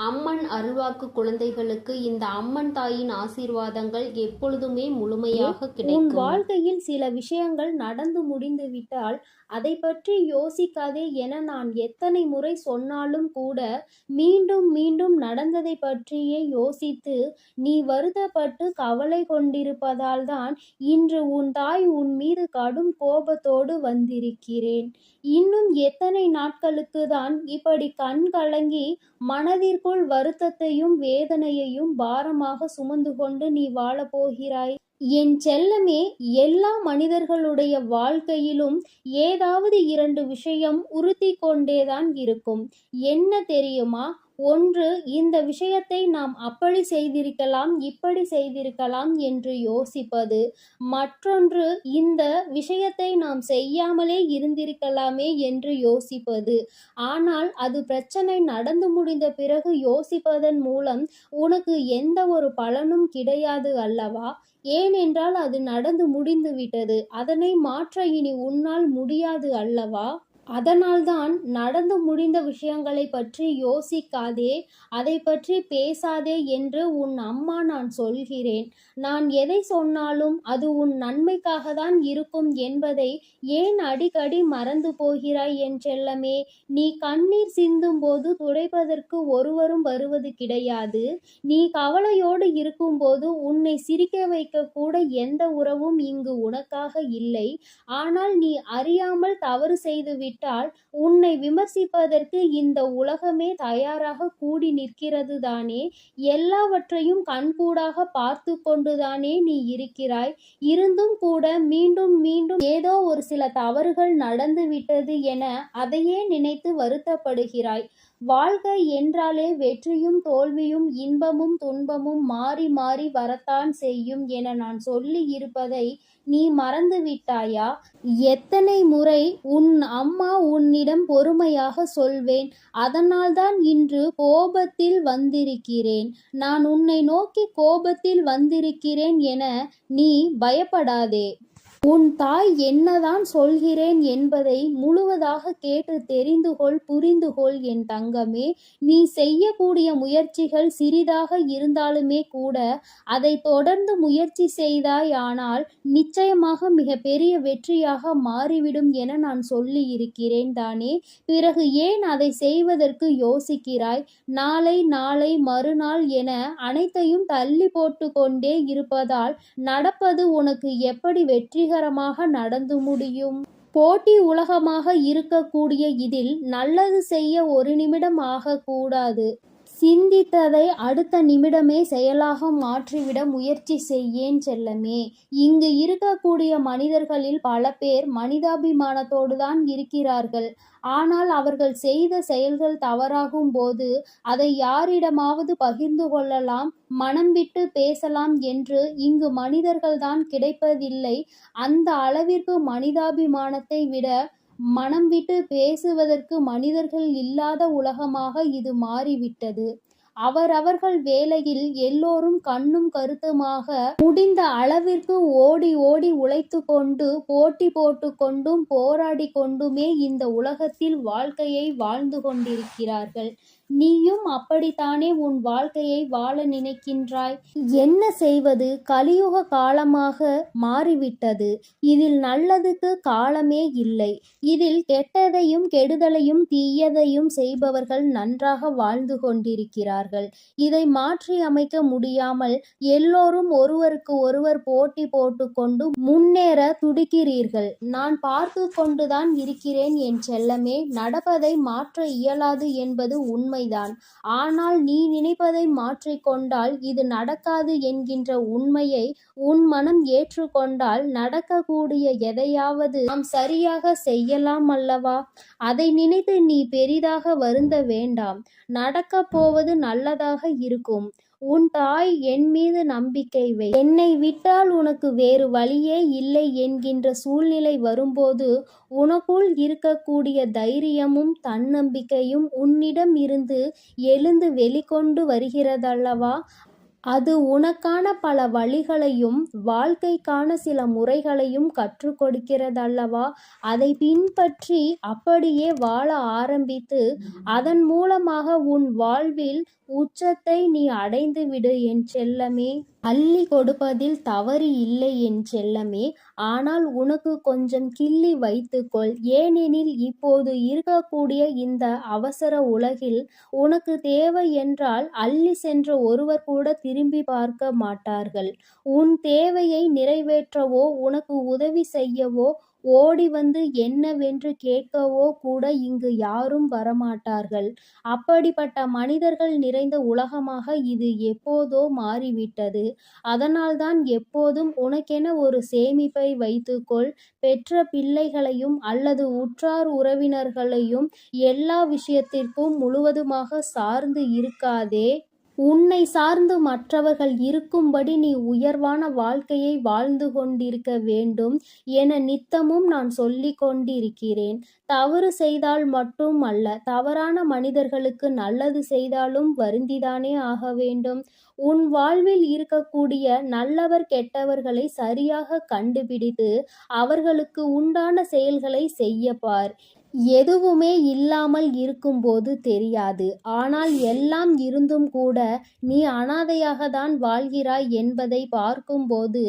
அம்மன் அருள்வாக்கு குழந்தைகளுக்கு இந்த அம்மன் தாயின் ஆசீர்வாதங்கள் எப்பொழுதுமே முழுமையாக உன் கிடைக்கும். வாழ்க்கையில் சில விஷயங்கள் நடந்து முடிந்து விட்டால் அதை பற்றி யோசிக்காதே என நான் எத்தனை முறை சொன்னாலும் கூட மீண்டும் மீண்டும் நடந்ததை பற்றியே யோசித்து நீ வருத்தப்பட்டு கவலை கொண்டிருப்பதால் தான் இன்று உன் தாய் உன் மீது கடும் கோபத்தோடு வந்திருக்கிறேன். இன்னும் எத்தனை நாட்களுக்கு தான் இப்படி கண் கலங்கி மனதிற்குள் வருத்தத்தையும் வேதனையையும் பாரமாக சுமந்து கொண்டு நீ வாழப் போகிறாய் என் செல்லமே எல்லா மனிதர்களுடைய வாழ்க்கையிலும் ஏதாவது இரண்டு விஷயம் உறுத்தி கொண்டேதான் இருக்கும். என்ன தெரியுமா? ஒன்று இந்த விஷயத்தை நாம் அப்படி செய்திருக்கலாம் இப்படி செய்திருக்கலாம் என்று யோசிப்பது. மற்றொன்று இந்த விஷயத்தை நாம் செய்யாமலே இருந்திருக்கலாமே என்று யோசிப்பது. ஆனால் அது பிரச்சனை நடந்து முடிந்த பிறகு யோசிப்பதன் மூலம் உனக்கு எந்த ஒரு பலனும் கிடையாது அல்லவா? ஏனென்றால் அது நடந்து முடிந்து விட்டது. அதனை மாற்ற இனி உன்னால் முடியாது அல்லவா? அதனால்தான் நடந்து முடிந்த விஷயங்களை பற்றி யோசிக்காதே அதை பற்றி பேசாதே என்று உன் அம்மா நான் சொல்கிறேன். நான் எதை சொன்னாலும் அது உன் நன்மைக்காக தான் இருக்கும் என்பதை ஏன் அடிக்கடி மறந்து போகிறாய் என் செல்லமே? நீ கண்ணீர் சிந்தும் போது துடைப்பதற்கு ஒருவரும் வருவது கிடையாது. நீ கவலையோடு இருக்கும்போது உன்னை சிரிக்க வைக்க கூட எந்த உறவும் இங்கு உனக்காக இல்லை. ஆனால் நீ அறியாமல் தவறு செய்து விட்டால் உன்னை விமர்சிப்பதற்கு இந்த உலகமே தயாராக கூடி நிற்கிறது தானே எல்லாவற்றையும் கண்கூடாக பார்த்து கொண்டுதானே நீ இருக்கிறாய்? இருந்தும் கூட மீண்டும் மீண்டும் ஏதோ ஒரு சில தவறுகள் நடந்து விட்டது என அதையே நினைத்து வருத்தப்படுகிறாய். வாழ்க்கை என்றாலே வெற்றியும் தோல்வியும் இன்பமும் துன்பமும் மாறி மாறி வரத்தான் செய்யும் என நான் சொல்லி இருப்பதை நீ மறந்து விட்டாயா எத்தனை முறை உன் அம்மா உன்னிடம் பொறுமையாக சொல்வேன். அதனால்தான் இன்று கோபத்தில் வந்திருக்கிறேன். நான் உன்னை நோக்கி கோபத்தில் வந்திருக்கிறேன் என நீ பயப்படாதே. உன் தாய் என்னதான் சொல்கிறேன் என்பதை முழுவதாக கேட்டு தெரிந்து கொள் புரிந்து கொள் என் தங்கமே. நீ செய்யக்கூடிய முயற்சிகள் சிறிதாக இருந்தாலுமே கூட அதை தொடர்ந்து முயற்சி செய்தாய் ஆனால் நிச்சயமாக மிக பெரிய வெற்றியாக மாறிவிடும் என நான் சொல்லி இருக்கிறேன் தானே. பிறகு ஏன் அதை செய்வதற்கு யோசிக்கிறாய்? நாளை நாளை மறுநாள் என அனைத்தையும் தள்ளி போட்டு கொண்டே இருப்பதால் நடப்பது உனக்கு எப்படி வெற்றி வெற்றிகரமாக நடந்து முடியும். போட்டி உலகமாக இருக்கக்கூடிய இதில் நல்லது செய்ய ஒரு நிமிடம் ஆகக்கூடாது. சிந்தித்ததை அடுத்த நிமிடமே செயலாக மாற்றிவிட முயற்சி செய்யேன் செல்லமே. இங்கு இருக்கக்கூடிய மனிதர்களில் பல பேர் மனிதாபிமானத்தோடு தான் இருக்கிறார்கள். ஆனால் அவர்கள் செய்த செயல்கள் தவறாகும் போது அதை யாரிடமாவது பகிர்ந்து கொள்ளலாம் மனம் விட்டு பேசலாம் என்று இங்கு மனிதர்கள்தான் கிடைப்பதில்லை. அந்த அளவிற்கு மனிதாபிமானத்தை விட மனம் விட்டு பேசுவதற்கு மனிதர்கள் இல்லாத உலகமாக இது மாறிவிட்டது. அவரவர்கள் வேலையில் எல்லோரும் கண்ணும் கருத்துமாக முடிந்த அளவிற்கு ஓடி ஓடி உழைத்து கொண்டு போட்டி போட்டு கொண்டும் போராடி கொண்டுமே இந்த உலகத்தில் வாழ்க்கையை வாழ்ந்து கொண்டிருக்கிறார்கள். நீயும் அப்படித்தானே உன் வாழ்க்கையை வாழ நினைக்கின்றாய்? என்ன செய்வது? கலியுக காலமாக மாறிவிட்டது. இதில் நல்லதுக்கு காலமே இல்லை. இதில் கெட்டதையும் கெடுதலையும் தீயதையும் செய்பவர்கள் நன்றாக வாழ்ந்து கொண்டிருக்கிறார்கள். இதை மாற்றி அமைக்க முடியாமல் எல்லோரும் ஒருவருக்கு ஒருவர் போட்டி போட்டுக்கொண்டு முன்னேற துடிக்கிறீர்கள். நான் பார்த்து கொண்டுதான் இருக்கிறேன் என் செல்லமே நடப்பதை மாற்ற இயலாது என்பது உண்மை. உண்மைதான். ஆனால் நீ நினைப்பதை மாற்றிக்கொண்டால் இது நடக்காது என்கின்ற உண்மையை உன் மனம் ஏற்றுக்கொண்டால் நடக்கக்கூடிய எதையாவது நாம் சரியாக செய்யலாம் அல்லவா? அதை நினைத்து நீ பெரிதாக வருந்த வேண்டாம். நடக்கப் போவது நல்லதாக இருக்கும். உன் தாய் என் மீது நம்பிக்கை வை. என்னை விட்டால் உனக்கு வேறு வழியே இல்லை என்கின்ற சூழ்நிலை வரும்போது உனக்குள் இருக்கக்கூடிய தைரியமும் தன்னம்பிக்கையும் உன்னிடம் இருந்து எழுந்து வெளிக்கொண்டு வருகிறதல்லவா? அது உனக்கான பல வழிகளையும் வாழ்க்கைக்கான சில முறைகளையும் கற்றுக் கொடுக்கிறதல்லவா? அதை பின்பற்றி அப்படியே வாழ ஆரம்பித்து அதன் மூலமாக உன் வாழ்வில் உச்சத்தை நீ அடைந்து விடு என் செல்லமே. அள்ளி கொடுப்பதில் தவறு இல்லை என் செல்லமே. ஆனால் உனக்கு கொஞ்சம் கிள்ளி வைத்துக்கொள். ஏனெனில் இப்போது இருக்கக்கூடிய இந்த அவசர உலகில் உனக்கு தேவை என்றால் அள்ளி சென்ற ஒருவர் கூட திரும்பி பார்க்க மாட்டார்கள். உன் தேவையை நிறைவேற்றவோ உனக்கு உதவி செய்யவோ ஓடி வந்து என்னவென்று கேட்கவோ கூட இங்கு யாரும் வரமாட்டார்கள். அப்படிப்பட்ட மனிதர்கள் நிறைந்த உலகமாக இது எப்போதோ மாறிவிட்டது. அதனால்தான் எப்போதும் உனக்கென ஒரு சேமிப்பை வைத்துக்கொள். பெற்ற பிள்ளைகளையும் அல்லது உற்றார் உறவினர்களையும் எல்லா விஷயத்திற்கும் முழுவதுமாக சார்ந்து இருக்காதே. உன்னை சார்ந்து மற்றவர்கள் இருக்கும்படி நீ உயர்வான வாழ்க்கையை வாழ்ந்து கொண்டிருக்க வேண்டும் என நித்தமும் நான் சொல்லிக் கொண்டிருக்கிறேன். தவறு செய்தால் மட்டும் அல்ல தவறான மனிதர்களுக்கு நல்லது செய்தாலும் வருந்திதானே ஆக வேண்டும். உன் வாழ்வில் இருக்கக்கூடிய நல்லவர் கெட்டவர்களை சரியாக கண்டுபிடித்து அவர்களுக்கு உண்டான செயல்களை செய்ய பார். எதுவுமே இல்லாமல் இருக்கும்போது தெரியாது. ஆனால் எல்லாம் இருந்தும் கூட நீ அனாதையாக தான் வாழ்கிறாய் என்பதை பார்க்கும்போது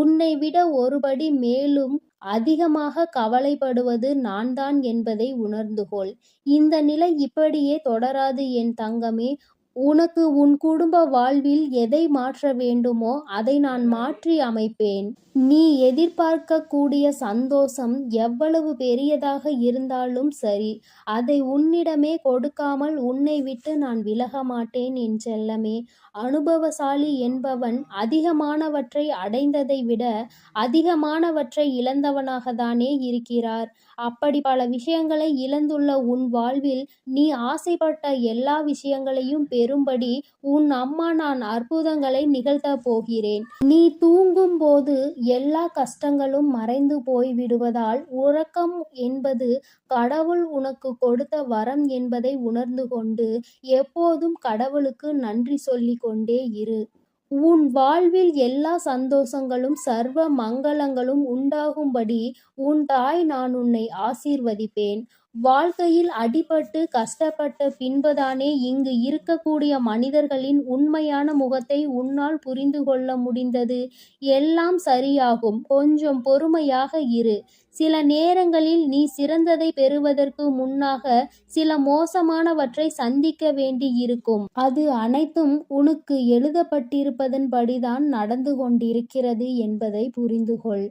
உன்னை விட ஒருபடி மேலும் அதிகமாக கவலைப்படுவது நான் தான் என்பதை உணர்ந்து கொள் இந்த நிலை இப்படியே தொடராது என் தங்கமே. உனக்கு உன் குடும்ப வாழ்வில் எதை மாற்ற வேண்டுமோ அதை நான் மாற்றி அமைப்பேன். நீ எதிர்பார்க்கக்கூடிய சந்தோஷம் எவ்வளவு பெரியதாக இருந்தாலும் சரி அதை உன்னிடமே கொடுக்காமல் உன்னை விட்டு நான் விலக மாட்டேன் என் செல்லமே. அனுபவசாலி என்பவன் அதிகமானவற்றை அடைந்ததை விட அதிகமானவற்றை இழந்தவனாக தானே இருக்கிறார். அப்படி பல விஷயங்களை இழந்துள்ள உன் வாழ்வில் நீ ஆசைப்பட்ட எல்லா விஷயங்களையும் பெறும்படி உன் அம்மா நான் அற்புதங்களை நிகழ்த்தப் போகிறேன். நீ தூங்கும் போது எல்லா கஷ்டங்களும் மறைந்து போய்விடுவதால் உறக்கம் என்பது கடவுள் உனக்கு கொடுத்த வரம் என்பதை உணர்ந்து கொண்டு எப்போதும் கடவுளுக்கு நன்றி சொல்லிக் கொண்டே இரு. உன் வாழ்வில் எல்லா சந்தோஷங்களும் சர்வ மங்களங்களும் உண்டாகும்படி உன் தாய் நான் உன்னை ஆசீர்வதிப்பேன். வாழ்க்கையில் அடிபட்டு கஷ்டப்பட்ட பின்புதானே இங்கு இருக்கக்கூடிய மனிதர்களின் உண்மையான முகத்தை உன்னால் புரிந்து கொள்ள முடிந்தது. எல்லாம் சரியாகும். கொஞ்சம் பொறுமையாக இரு. சில நேரங்களில் நீ சிறந்ததை பெறுவதற்கு முன்னாக சில மோசமானவற்றை சந்திக்க வேண்டி இருக்கும் அது அனைத்தும் உனக்கு எழுதப்பட்டிருப்பதன்படிதான் நடந்து கொண்டிருக்கிறது என்பதை புரிந்துகொள்.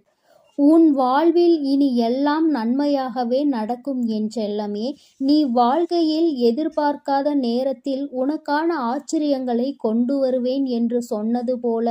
உன் வாழ்வில் இனி எல்லாம் நன்மையாகவே நடக்கும் என் செல்லமே நீ வாழ்க்கையில் எதிர்பார்க்காத நேரத்தில் உனக்கான ஆச்சரியங்களை கொண்டு வருவேன் என்று சொன்னது போல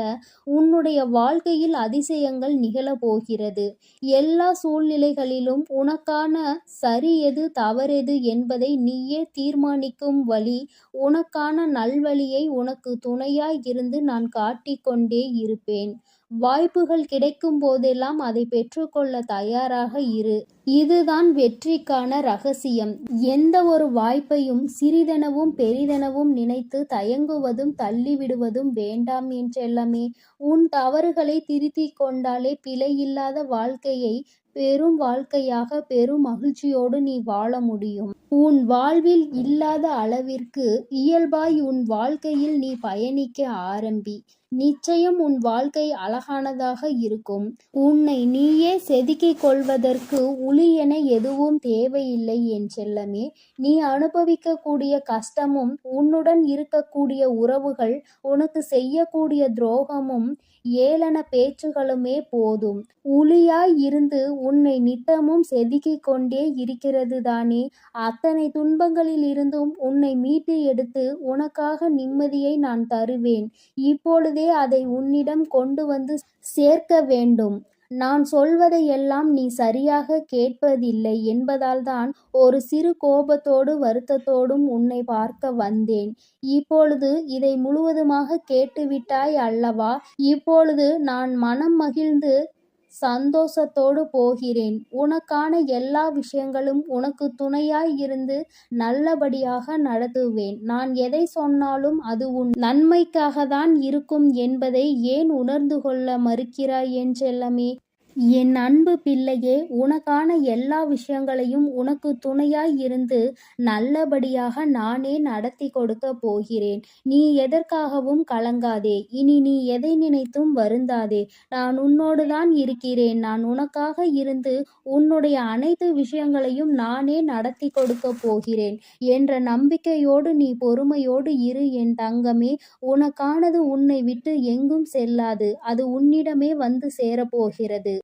உன்னுடைய வாழ்க்கையில் அதிசயங்கள் நிகழப்போகிறது. எல்லா சூழ்நிலைகளிலும் உனக்கான சரி எது தவறெது என்பதை நீயே தீர்மானிக்கும் வழி உனக்கான நல்வழியை உனக்கு துணையாய் இருந்து நான் காட்டிக்கொண்டே இருப்பேன். வாய்ப்புகள் கிடைக்கும் போதெல்லாம் அதை பெற்றுக்கொள்ள தயாராக இரு. இதுதான் வெற்றிக்கான ரகசியம். எந்த ஒரு வாய்ப்பையும் சிறிதெனவும் பெரிதெனவும் நினைத்து தயங்குவதும் தள்ளிவிடுவதும் வேண்டாம் என்றெல்லாமே உன் தவறுகளை திருத்திக் கொண்டாலே பிழையில்லாத வாழ்க்கையை பெரும் வாழ்க்கையாக பெரும் மகிழ்ச்சியோடு நீ வாழ முடியும். உன் வாழ்வில் இல்லாத அளவிற்கு இயல்பாய் உன் வாழ்க்கையில் நீ பயணிக்க ஆரம்பி. நிச்சயம் உன் வாழ்க்கை அழகானதாக இருக்கும். உன்னை நீயே செதுக்கிக் கொள்வதற்கு உளி என எதுவும் தேவையில்லை என் செல்லமே. நீ அனுபவிக்கக்கூடிய கஷ்டமும் உன்னுடன் இருக்கக்கூடிய உறவுகள் உனக்கு செய்யக்கூடிய துரோகமும் ஏளன பேச்சுகளுமே போதும். உளியாய் இருந்து உன்னை நித்தமும் செதுக்கிக் கொண்டே இருக்கிறது தானே. அத்தனை துன்பங்களில் இருந்தும் உன்னை மீட்டு எடுத்து உனக்காக நிம்மதியை நான் தருவேன். இப்பொழுதே அதை உன்னிடம் கொண்டு வந்து சேர்க்க வேண்டும். நான் சொல்வதையெல்லாம் நீ சரியாக கேட்பதில்லை என்பதால்தான் ஒரு சிறு கோபத்தோடு வருத்தத்தோடும் உன்னை பார்க்க வந்தேன். இப்பொழுது இதை முழுவதுமாக கேட்டுவிட்டாய் அல்லவா? இப்பொழுது நான் மனம் மகிழ்ந்து சந்தோஷத்தோடு போகிறேன். உனக்கான எல்லா விஷயங்களும் உனக்கு துணையாய் இருந்து நல்லபடியாக நடத்துவேன். நான் எதை சொன்னாலும் அது உன் நன்மைக்காக தான் இருக்கும் என்பதை ஏன் உணர்ந்து கொள்ள மறுக்கிறாய் என் செல்லமே? என் அன்பு பிள்ளையே உனக்கான எல்லா விஷயங்களையும் உனக்கு துணையாய் இருந்து நல்லபடியாக நானே நடத்தி கொடுக்க போகிறேன். நீ எதற்காகவும் கலங்காதே. இனி நீ எதை நினைத்தும் வருந்தாதே. நான் உன்னோடு தான் இருக்கிறேன். நான் உனக்காக இருந்து உன்னுடைய அனைத்து விஷயங்களையும் நானே நடத்தி கொடுக்க போகிறேன். என்ற நம்பிக்கையோடு நீ பொறுமையோடு இரு என் தங்கமே. உனக்கானது உன்னை விட்டு எங்கும் செல்லாது. அது உன்னிடமே வந்து சேரப்போகிறது.